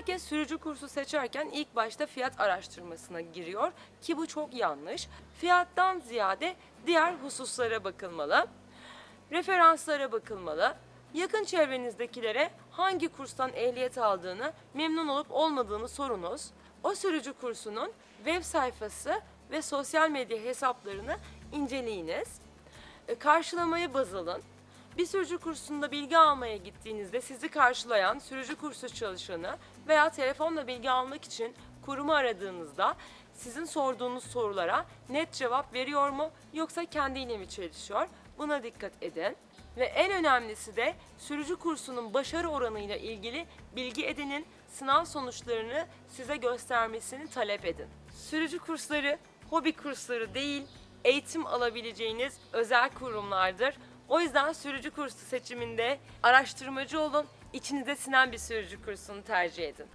Herkes sürücü kursu seçerken ilk başta fiyat araştırmasına giriyor ki bu çok yanlış. Fiyattan ziyade diğer hususlara bakılmalı. Referanslara bakılmalı. Yakın çevrenizdekilere hangi kurstan ehliyet aldığını, memnun olup olmadığını sorunuz. O sürücü kursunun web sayfası ve sosyal medya hesaplarını inceleyiniz. E, Karşılamayı baz alın. Bir sürücü kursunda bilgi almaya gittiğinizde sizi karşılayan sürücü kursu çalışanı veya telefonla bilgi almak için kurumu aradığınızda sizin sorduğunuz sorulara net cevap veriyor mu yoksa kendiyle mi çelişiyor? Buna dikkat edin. Ve en önemlisi de sürücü kursunun başarı oranıyla ilgili bilgi edinin sınav sonuçlarını size göstermesini talep edin. Sürücü kursları hobi kursları değil, eğitim alabileceğiniz özel kurumlardır. O yüzden sürücü kursu seçiminde araştırmacı olun, içinize sinen bir sürücü kursunu tercih edin.